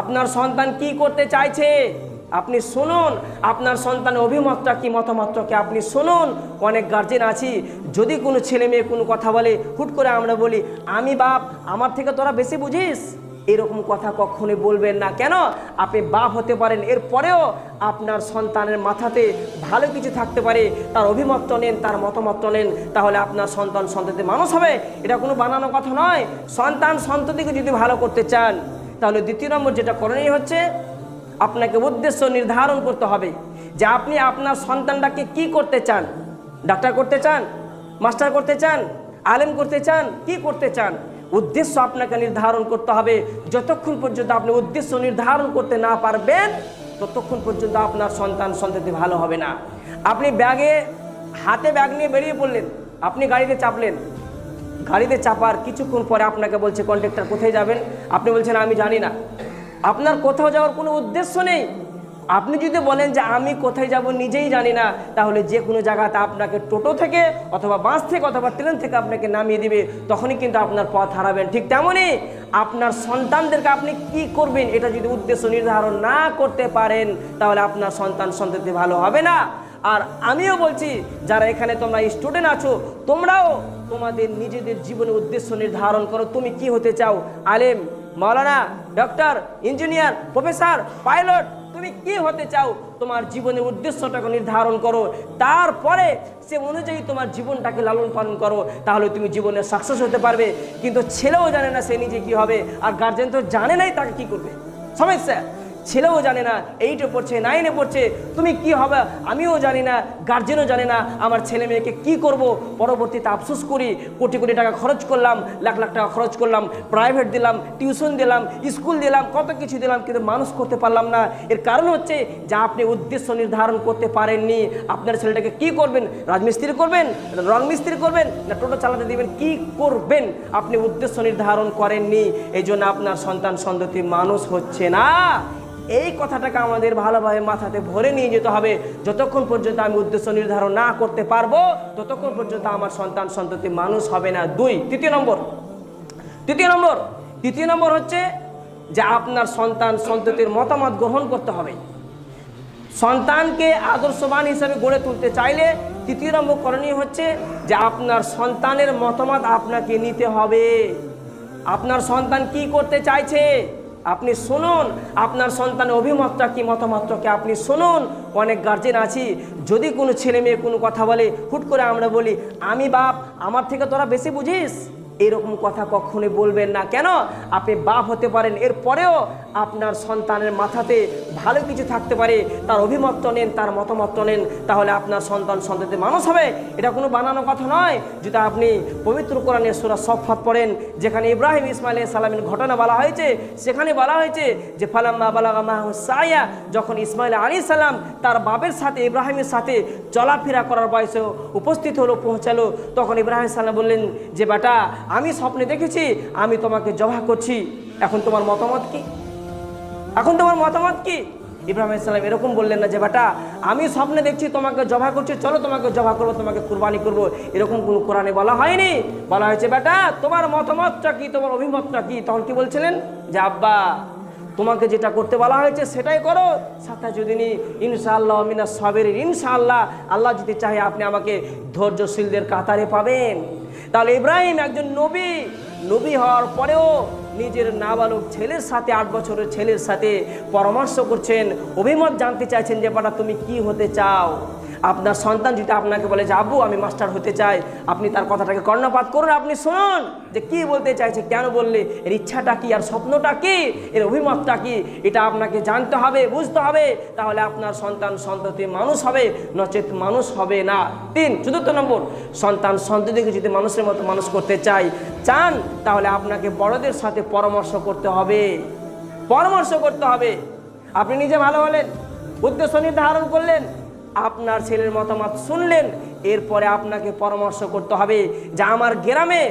আপনার সন্তান কি করতে চাইছে? আপনি শুনুন, আপনার সন্তানের অভিমতটা কি, মতামতটা কি? আপনি শুনুন, অনেক গার্জেন আছি। যদি কোনো ছেলে মেয়ে কোনো কথা বলে, হুট করে আমরা বলি, আমি বাপ, আমার থেকে তোরা বেশি বুঝিস? এরকম কথা কখনোই বলবেন না। কেন? আপনি বাপ হতে পারেন, এরপরেও আপনার সন্তানের মাথাতে ভালো কিছু থাকতে পারে, তার অভিমত নেন, তার মতামত নেন, তাহলে আপনার সন্তান সন্ততি মানুষ হবে। এটা কোনো বানানো কথা নয়। সন্তান সন্ততিকে যদি ভালো করতে চান তাহলে দ্বিতীয় নম্বর যেটা করণীয় হচ্ছে, আপনাকে উদ্দেশ্য নির্ধারণ করতে হবে যে আপনি আপনার সন্তানটাকে কি করতে চান? ডাক্তার করতে চান? মাস্টার করতে চান? আলেম করতে চান? কি করতে চান? উদ্দেশ্য আপনাকে নির্ধারণ করতে হবে। যতক্ষণ পর্যন্ত আপনি উদ্দেশ্য নির্ধারণ করতে না পারবেন, ততক্ষণ পর্যন্ত আপনার সন্তান সন্ততি ভালো হবে না। আপনি ব্যাগে, হাতে ব্যাগ নিয়ে বেরিয়ে পড়লেন, আপনি গাড়িতে চাপলেন গাড়িতে চাপার কিছুক্ষণ পরে আপনাকে বলছে কন্ট্রাক্টর কোথায় যাবেন? আপনি বলছেন, আমি জানি না। আপনার কোথাও যাওয়ার কোনো উদ্দেশ্য নেই। আপনি যদি বলেন যে, আমি কোথায় যাব নিজেই জানি না, তাহলে যে কোনো জায়গাতে আপনাকে টোটো থেকে অথবা বাস থেকে অথবা ট্রেন থেকে আপনাকে নামিয়ে দিবে। তখনই কিন্তু আপনার পথ হারাবেন। ঠিক তেমনই আপনার সন্তানদেরকে আপনি কি করবেন, এটা যদি উদ্দেশ্য নির্ধারণ না করতে পারেন, তাহলে আপনার সন্তান সন্ততি ভালো হবে না। আর আমিও বলছি, যারা এখানে তোমরা স্টুডেন্ট আছো, তোমরাও তোমাদের নিজেদের জীবনের উদ্দেশ্য নির্ধারণ করো। তুমি কি হতে চাও? আলেম, মাওলানা, ডক্টর, ইঞ্জিনিয়ার, প্রফেসর, পাইলট, তুমি কি হতে চাও? তোমার জীবনের উদ্দেশ্যটাকে নির্ধারণ করো। তারপরে সে অনুযায়ী তোমার জীবনটাকে লালন পালন করো। তাহলে তুমি জীবনে সাকসেস হতে পারবে। কিন্তু ছেলেও জানে না সে নিজে কি হবে। আর গার্জেন তো জানে নাই তাকে কি করবে। সমস্যা? ছেলেও জানে না এইটে পড়ছে নাইনে পড়ছে, তুমি কি হবে? আমিও জানি না গার্জেনও জানে না, আমার ছেলে মেয়েকে কী করব? পরবর্তীতে আফসোস করি, কোটি কোটি টাকা খরচ করলাম, লাখ লাখ টাকা খরচ করলাম প্রাইভেট দিলাম টিউশন দিলাম স্কুল দিলাম, কত কিছু দিলাম, কিন্তু মানুষ করতে পারলাম না। এর কারণ হচ্ছে, যে আপনি উদ্দেশ্য নির্ধারণ করতে পারেননি, আপনার ছেলেটাকে কি করবেন? রাজমিস্ত্রি করবেন? রং মিস্ত্রি করবেন? না টোটো চালাতে দিবেন? কি করবেন? আপনি উদ্দেশ্য নির্ধারণ করেননি এই জন্য আপনার সন্তান সন্ততি মানুষ হচ্ছে না। এই কথাটাকে আমাদের ভালোভাবে মাথাতে ভরে নিয়ে যেতে হবে। যতক্ষণ পর্যন্ত আমি উদ্দেশ্য নির্ধারণ না করতে পারব, ততক্ষণ পর্যন্ত আমার সন্তান সন্ততি মানুষ হবে না। দুই, তৃতীয় নম্বর। তৃতীয় নম্বর। তৃতীয় নম্বর হচ্ছে যে আপনার সন্তান সন্ততির মতামত গ্রহণ করতে হবে। সন্তানকে আদর্শবান হিসাবে গড়ে তুলতে চাইলে তৃতীয় নম্বর করণীয় হচ্ছে যে আপনার সন্তানের মতামত আপনাকে নিতে হবে। আপনার সন্তান কি করতে চাইছে? আপনি শুনুন, আপনার সন্তানের অভিমতটা কি মতামতটা কি আপনি শুনুন। অনেক গার্জেন আছি, যদি কোনো ছেলে মেয়ে কোনো কথা বলে, হুট করে আমরা বলি, আমি বাপ, আমার থেকে তোরা বেশি বুঝিস? এরকম কথা কখনোই বলবেন না। কেন? আপনি বাপ হতে পারেন, এরপরেও আপনার সন্তানের মাথাতে ভালো কিছু থাকতে পারে, তার অভিমত নেন, তার মতামত নেন, তাহলে আপনার সন্তান সন্ততি মানুষ হবে। এটা কোনো বানানো কথা নয়। যেটা আপনি পবিত্র কোরআনে সুরা সফাত পড়েন, যেখানে ইব্রাহিম ইসমাইল সালামের ঘটনা বলা হয়েছে, সেখানে বলা হয়েছে যে, ফালাম্মা বালাগা মাহ সাইয়া, যখন ইসমাইল আলী সালাম তার বাবের সাথে, ইব্রাহিমের সাথে চলাফেরা করার বয়সে উপস্থিত হলো, পৌঁছালো, তখন ইব্রাহিম সালাম বললেন, যে বেটা আমি স্বপ্নে দেখেছি, আমি তোমাকে জবাহ করছি। এখন তোমার মতামত কি? এখন তোমার মতামত কি? ইব্রাহিম ইসলাম এরকম বললেন না যে, বেটা, আমি স্বপ্নে দেখছি তোমাকে জবা করছি, চলো তোমাকে জবা করব, তোমাকে কুরবানি করব। এরকম কোনো কোরআনে বলা হয়নি। বলা হয়েছে, বেটা, তোমার মতামতটা কি? তোমার অভিমতটা কি? তখন কি বলছিলেন? যে, আব্বা, তোমাকে যেটা করতে বলা হয়েছে সেটাই করো। সাথে যদি নি, ইনশাআল্লাহ মিনা সবের ইনশাআল্লাহ, আল্লাহ যদি চাহে আপনি আমাকে ধৈর্যশীলদের কাতারে পাবেন। তাহলে ইব্রাহিম একজন নবী নবী হওয়ার পরেও নিজের নাবালক ছেলের সাথে, আট বছরের ছেলের সাথে পরামর্শ করছেন, অভিমত জানতে চাইছেন যে বাটা তুমি কি হতে চাও? আপনার সন্তান যদি আপনাকে বলে যে আব্বু আমি মাস্টার হতে চাই। আপনি তার কথাটাকে কর্ণপাত করুন। আপনি শুনুন যে কি বলতে চাইছে, কেন বললে, এর ইচ্ছাটা কি, আর স্বপ্নটা কি, এর অভিমতটা কি, এটা আপনাকে জানতে হবে, বুঝতে হবে। তাহলে আপনার সন্তান সন্ততি মানুষ হবে, নচেত মানুষ হবে না। তিন, চতুর্থ নম্বর, সন্তান সন্ততিকে যদি মানুষের মতো মানুষ করতে চাই চান, তাহলে আপনাকে বড়দের সাথে পরামর্শ করতে হবে। পরামর্শ করতে হবে। আপনি নিজে ভালো হলেন, উদ্দেশ্য নির্ধারণ করলেন আপনার ছেলের মতামত শুনলেন, এরপরে আপনাকে পরামর্শ করতে হবে যে আমার গ্রামে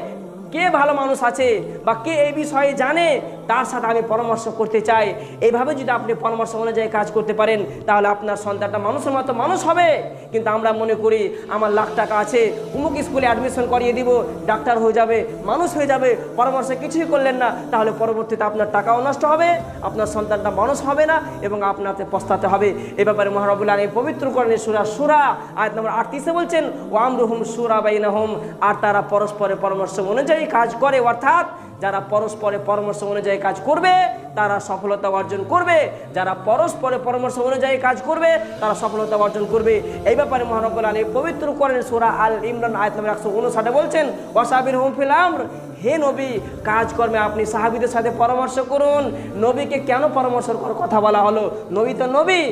কে ভালো মানুষ আছে বা কে এই বিষয়ে জানে তার সাথে আমি পরামর্শ করতে চাই। এইভাবে যদি আপনি পরামর্শ অনুযায়ী কাজ করতে পারেন, তাহলে আপনার সন্তানটা মানুষের মতো মানুষ হবে। কিন্তু আমরা মনে করি, আমার লাখ টাকা আছে, উমুক স্কুলে অ্যাডমিশন করিয়ে দিব, ডাক্তার হয়ে যাবে, মানুষ হয়ে যাবে, পরামর্শ কিছুই করলেন না, তাহলে পরবর্তীতে আপনার টাকাও নষ্ট হবে, আপনার সন্তানটা মানুষ হবে না, এবং আপনাকে পস্তাতে হবে। এ ব্যাপারে মহারবুল্লাহ এই পবিত্র করেন সুরা সুরা, আয়াত নম্বর আটত্রিশে বলছেন ও আমরুহুম সুরা বাইন বাইনাহুম আর তারা পরস্পরের পরামর্শ অনুযায়ী কাজ করে, অর্থাৎ যারা পরস্পরে পরামর্শ অনুযায়ী কাজ করবে, তারা সফলতা অর্জন করবে। যারা পরস্পরে পরামর্শ অনুযায়ী কাজ করবে, তারা সফলতা অর্জন করবে। এই ব্যাপারে মহানব্বুল আলী পবিত্র করেন সোরা আল ইমরান আয়াত নম্বর একশো উনষাটে বলছেন, ওয়াসাবির হুম ফিল আমর। হে নবী, কাজকর্মে আপনি সাহাবিদের সাথে পরামর্শ করুন। নবীকে কেন পরামর্শ কথা বলা হলো? নবী তো নবী।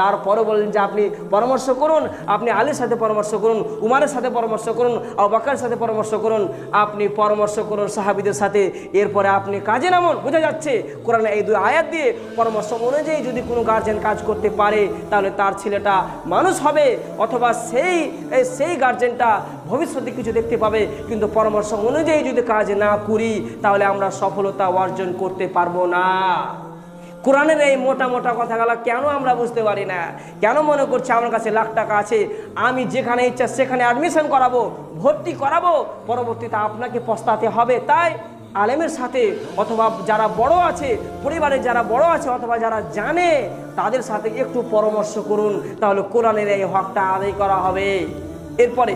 তারপরে বললেন যে আপনি পরামর্শ করুন, আপনি আলীর সাথে পরামর্শ করুন, উমারের সাথে পরামর্শ করুন আবাকার সাথে পরামর্শ করুন, আপনি পরামর্শ করুন সাহাবিদের সাথে। এরপরে আপনি কাজে নামুন বোঝা যাচ্ছে কোরআনে এই দুই আয়াত দিয়ে পরামর্শ অনুযায়ী যদি কোনো গার্জেন কাজ করতে পারে, তাহলে তার ছেলেটা মানুষ হবে, অথবা সেই সেই গার্জেনটা ভবিষ্যতে কিছু দেখতে পাবে। কিন্তু পরামর্শ অনুযায়ী যদি কাজ না করি, তাহলে আমরা সফলতা অর্জন করতে পারব না। কোরআনের এই মোটা মোটা কথাগুলো কেন আমরা বুঝতে পারি না? কেন মনে করছি আমার কাছে লাখ টাকা আছে, আমি যেখানে ইচ্ছা সেখানে অ্যাডমিশন করাবো, ভর্তি করাবো, পরবর্তীতে আপনাকে পস্তাতে হবে। তাই আলেমের সাথে অথবা যারা বড় আছে, পরিবারের যারা বড় আছে অথবা যারা জানে, তাদের সাথে একটু পরামর্শ করুন, তাহলে কোরআনের এই হকটা আদায় করা হবে। এরপরে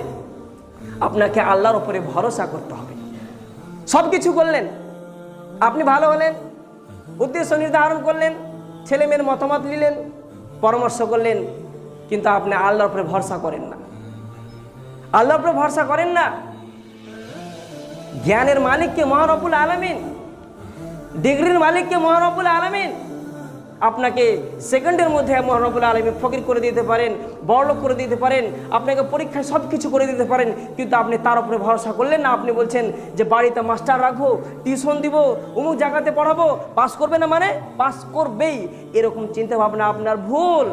আপনাকে আল্লাহর উপরে ভরসা করতে হবে। সব কিছু করলেন? আপনি ভালো হলেন? উদ্দেশ্য নির্ধারণ করলেন, ছেলে মেয়ের মতামত নিলেন, পরামর্শ করলেন, কিন্তু আপনি আল্লাহর উপরে ভরসা করেন না। আল্লাহর উপরে ভরসা করেন না। জ্ঞানের মালিককে মহারবুল আলমিন, ডিগ্রির মালিককে মহারবুল আলমিন আপনাকে সেকেন্ডের মধ্যে মহানবুল আলমী ফকির করে দিতে পারেন বড়লোক করে দিতে পারেন, আপনাকে পরীক্ষায় সব কিছু করে দিতে পারেন, কিন্তু আপনি তার উপরে ভরসা করলেন না। আপনি বলছেন যে বাড়িতে মাস্টার রাখব, টিউশন দিব, অমুক জায়গাতে পড়াবো, পাস করবে না মানে? পাস করবেই। এরকম চিন্তা ভাবনা আপনার ভুল।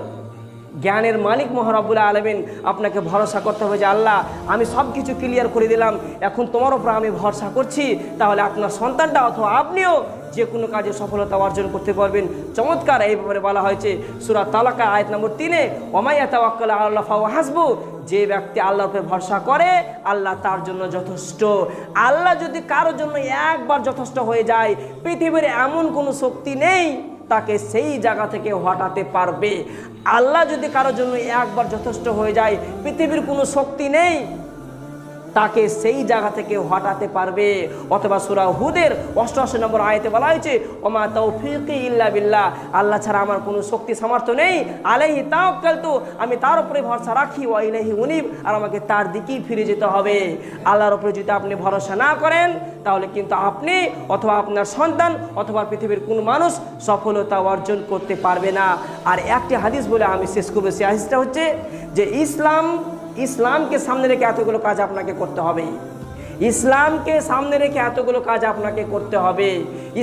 জ্ঞানের মালিক মহারাবুল আলমিন, আপনাকে ভরসা করতে হবে যে আল্লাহ, আমি সব কিছু ক্লিয়ার করে দিলাম, এখন তোমার ওপর আমি ভরসা করছি, তাহলে আপনার সন্তানটা অথবা আপনিও যে কোনো কাজে সফলতা অর্জন করতে পারবেন। চমৎকার এই ব্যাপারে বলা হয়েছে। সুরা তালাকা আয়াত নম্বর তিনে ওমাইয়া তাওয়াক্কাল আল্লাহ হাসবু যে ব্যক্তি আল্লাহর উপরে ভরসা করে, আল্লাহ তার জন্য যথেষ্ট। আল্লাহ যদি কারোর জন্য একবার যথেষ্ট হয়ে যায়, পৃথিবীর এমন কোনো শক্তি নেই, তাকে সেই জায়গা থেকে হটাতে পারবে। আল্লাহ যদি কারোর জন্য একবার যথেষ্ট হয়ে যায়, পৃথিবীর কোনো শক্তি নেই তাকে সেই জায়গা থেকে হটাতে পারবে। অথবা সুরা হুদের অষ্টআশি নম্বর আয়তে বলা হয়েছে, ওমা তৌফিক ইল্লা বিল্লাহ আল্লাহ ছাড়া আমার কোনো শক্তি, সামর্থ্য নেই। আলাইহি তাওয়াক্কাল তো আমি তার উপরে ভরসা রাখি ও ইলাইহি উনিব, আর আমাকে তার দিকেই ফিরে যেতে হবে। আল্লাহর উপরে যদি আপনি ভরসা না করেন, তাহলে কিন্তু আপনি অথবা আপনার সন্তান অথবা পৃথিবীর কোনো মানুষ সফলতা অর্জন করতে পারবে না। আর একটি হাদিস বলে আমি শেষ করব, সেই হাদিসটা হচ্ছে যে, ইসলাম ইসলামকে সামনে রেখে এতগুলো কাজ আপনাকে করতে হবে। ইসলামকে সামনে রেখে এতগুলো কাজ আপনাকে করতে হবে।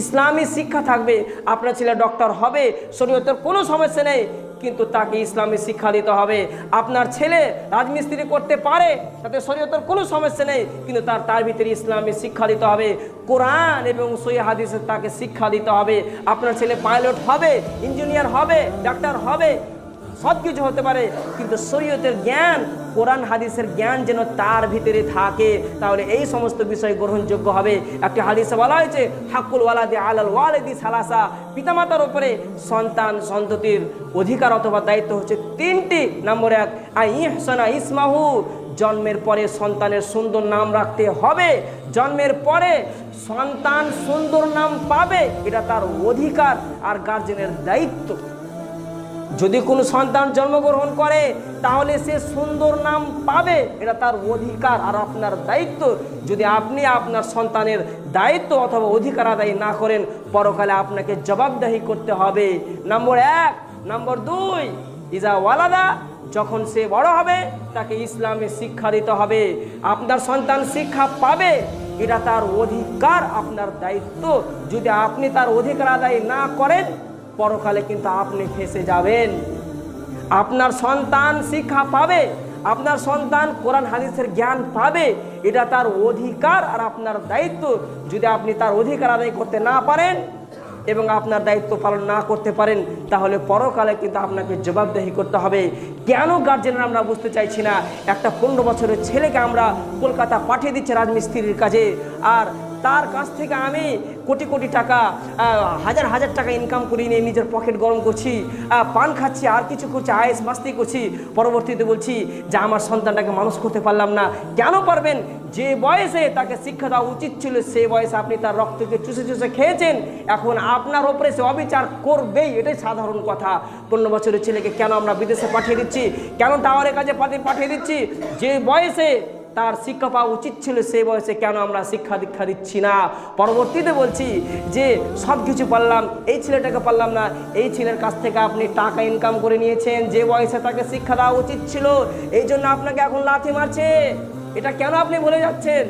ইসলামী শিক্ষা থাকবে, আপনার ছেলে ডক্টর হবে, শরীয়তের কোনো সমস্যা নেই, কিন্তু তাকে ইসলামী শিক্ষা দিতে হবে। আপনার ছেলে রাজমিস্ত্রি করতে পারে, তাতে শরীয়তের কোনো সমস্যা নেই, কিন্তু তার তার ভিতরে ইসলামী শিক্ষা দিতে হবে। কোরআন এবং সই হাদিসের তাকে শিক্ষা দিতে হবে। আপনার ছেলে পাইলট হবে ইঞ্জিনিয়ার হবে ডাক্তার হবে। সব কিছু হতে পারে, কিন্তু শরীয়তের জ্ঞান, কোরআন হাদিসের জ্ঞান যেন তার ভিতরে থাকে, তাহলে এই সমস্ত বিষয় গ্রহণযোগ্য হবে। একটি হাদিসে বলা হয়েছে হাকুল ওয়ালাদি আলাল ওয়ালেদি সালাসা। পিতামাতার উপরে সন্তান, সন্ততির অধিকার অথবা দায়িত্ব হচ্ছে তিনটি। নম্বর এক, আই ইহসানা ইসমাহু। জন্মের পরে সন্তানের সুন্দর নাম রাখতে হবে। জন্মের পরে সন্তান সুন্দর নাম পাবে, এটা তার অধিকার আর গার্জেনের দায়িত্ব। যদি কোনো সন্তান জন্মগ্রহণ করে, তাহলে সে সুন্দর নাম পাবে। এটা তার অধিকার আর আপনার দায়িত্ব। যদি আপনি আপনার সন্তানের দায়িত্ব অথবা অধিকার আদায় না করেন, পরকালে আপনাকে জবাবদাহি করতে হবে। নম্বর এক। নম্বর দুই, ইজা ওয়ালাদা, যখন সে বড় হবে, তাকে ইসলামে শিক্ষা দিতে হবে। আপনার সন্তান শিক্ষা পাবে। এটা তার অধিকার, আপনার দায়িত্ব। যদি আপনি তার অধিকার আদায় না করেন পরকালে কিন্তু আপনি ফেসে যাবেন। আপনার সন্তান শিক্ষা পাবে, আপনার সন্তান কোরআন হাদিসের জ্ঞান পাবে, এটা তার অধিকার আর আপনার দায়িত্ব। যদি আপনি তার অধিকার আদায় করতে না পারেন এবং আপনার দায়িত্ব পালন না করতে পারেন, তাহলে পরকালে কিন্তু আপনাকে জবাবদেহি করতে হবে। কেন গার্জেনরা আমরা বুঝতে চাইছি না? একটা পনেরো বছরের ছেলেকে আমরা কলকাতা পাঠিয়ে দিচ্ছে রাজমিস্ত্রির কাজে। আর তার কাছ থেকে আমি কোটি কোটি টাকা হাজার হাজার টাকা ইনকাম করি নিয়ে নিজের পকেট গরম করছি পান খাচ্ছি, আর কিছু করছি, আয়েস মাস্তি করছি। পরবর্তীতে বলছি যে আমার সন্তানটাকে মানুষ করতে পারলাম না। কেন পারবেন? যে বয়সে তাকে শিক্ষা দেওয়া উচিত ছিল সেই বয়সে আপনি তার রক্তকে চুষে চুষে খেয়েছেন। এখন আপনার ওপরে সে অবিচার করবেই, এটাই সাধারণ কথা। পনেরো বছরের ছেলেকে কেন আমরা বিদেশে পাঠিয়ে দিচ্ছি? কেন টাওয়ারের কাছে পাঠিয়ে দিচ্ছি? যে বয়সে তার শিক্ষা পাওয়া উচিত ছিল সেই বয়সে কেন আমরা শিক্ষা দীক্ষা দিচ্ছি না? পরবর্তীতে বলছি যে সব কিছু পারলাম, এই ছেলেটাকে পারলাম না, এই ছেলের কাছ থেকে আপনি টাকা ইনকাম করে নিয়েছেন, যে বয়সে তাকে শিক্ষা দেওয়া উচিত ছিল, এই জন্য আপনাকে এখন লাথি মারছে। এটা কেন আপনি বলে যাচ্ছেন?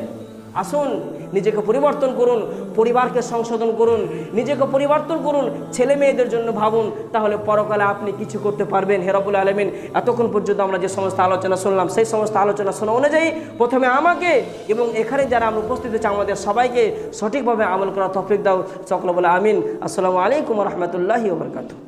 আসুন নিজেকে পরিবর্তন করুন, পরিবারকে সংশোধন করুন, নিজেকে পরিবর্তন করুন, ছেলে মেয়েদের জন্য ভাবুন, তাহলে পরকালে আপনি কিছু করতে পারবেন। হেরাবুল আলমিন, এতক্ষণ পর্যন্ত আমরা যে সমস্ত আলোচনা শুনলাম, সেই সমস্ত আলোচনা শোনা অনুযায়ী প্রথমে আমাকে এবং এখানে যারা আমরা উপস্থিত আছে আমাদের সবাইকে সঠিকভাবে আমল করা তফিক দাও। সকল বলে আমিন। আসসালামু আলাইকুম রহমতুল্লাহি ওবরকাতু